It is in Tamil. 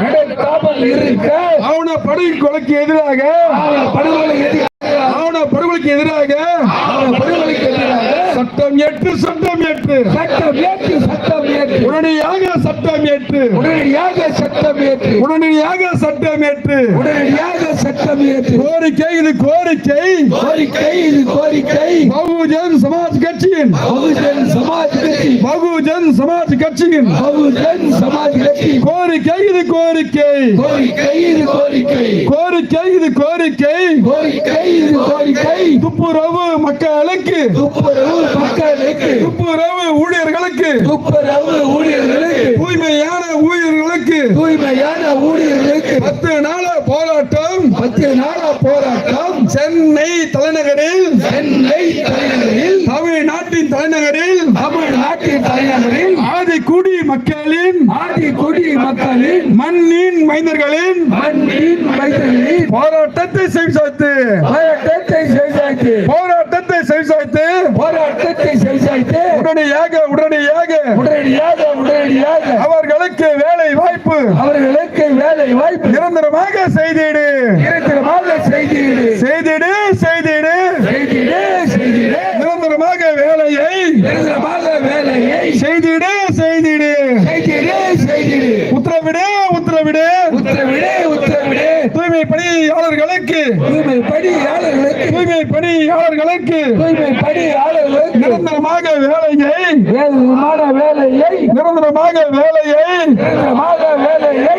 இருக்க. ஆவண எதிராக. ஆவண படுகொலைக்கு எதிராக. சட்டம் ஏற்று சட்டம் ஏற்று. சட்டம் ஏற்று சட்டம் ஏற்று. உடனடியாக சட்டம் ஏற்று. உடனடியாக சட்டம் ஏற்று. உடனடியாக சட்டம் ஏற்று. உடனடியாக ஏற்று கோரிக்கை இது கோரிக்கை. கோரிக்கை இது கோரிக்கை. பகுஜன் சமாஜ் கட்சியின். பகுஜன் சமாஜ் கட்சி. பகுஜன் சமாஜ் கட்சியின். பகுஜன் சமாஜ் கட்சி. கோரிக்கை இது கோரிக்கை. கோரிக்கை இது கோரிக்கை. கோரிக்கை இது கோரிக்கை. கோரிக்கை இது கோரிக்கை. துப்புரவு மக்களுக்கு. துப்புரவு மக்களுக்கு. துப்புரவு ஊழியர்களுக்கு. துப்புரவு ஊழியர்களுக்கு. தூய்மையான ஊழியர்களுக்கு. தூய்மையான ஊழியர்களுக்கு. பத்து நாள போராட்டம். சென்னை தலைநகரில் சென்னை தலைநகரில் தமிழ்நாட்டின் தலைநகரில் தமிழ்நாட்டின் தலைநகரில் ஆதிக்குடி மக்களின் ஆதிக்குடி மக்களின் மண்ணின் மைந்தர்களின் மண்ணின் மைதனில் போராட்டத்தை செவிசாய்த்து. போராட்டத்தை செய்தாய்த்து போராட்டத்தை செவிசாய்த்து. போராட்டத்தை செய்தாய்த்து உடனடியாக உடனடியாக உடனடியாக உடனடியாக. அவர்களுக்கு வேலை வாய்ப்பு. அவர்களுக்கு வேலை வாய்ப்பு. நிரந்தரமாக செய்திடு. நிரந்தரமாக செய்திடு செய்திடு செய்திடு செய்திடு நிரந்தரமாக வேலையை நிரந்தரமாக வேலையை செய்திடு செய்திடு. செய்திடு செய்திடு. உத்தரவிடு உத்தரவிடு. உத்தரவிடு உத்தரவிடு. தூய்மை பணியாளர்களுக்கு தூய்மை பணியாளர்களுக்கு தூய்மை பணியாளர்களுக்கு தூய்மை பணியாளர்களுக்கு நிரந்தரமாக வேலையை. வேதமான வேலையை. நிரந்தரமாக வேலையை. நிரந்தரமாக வேலையை.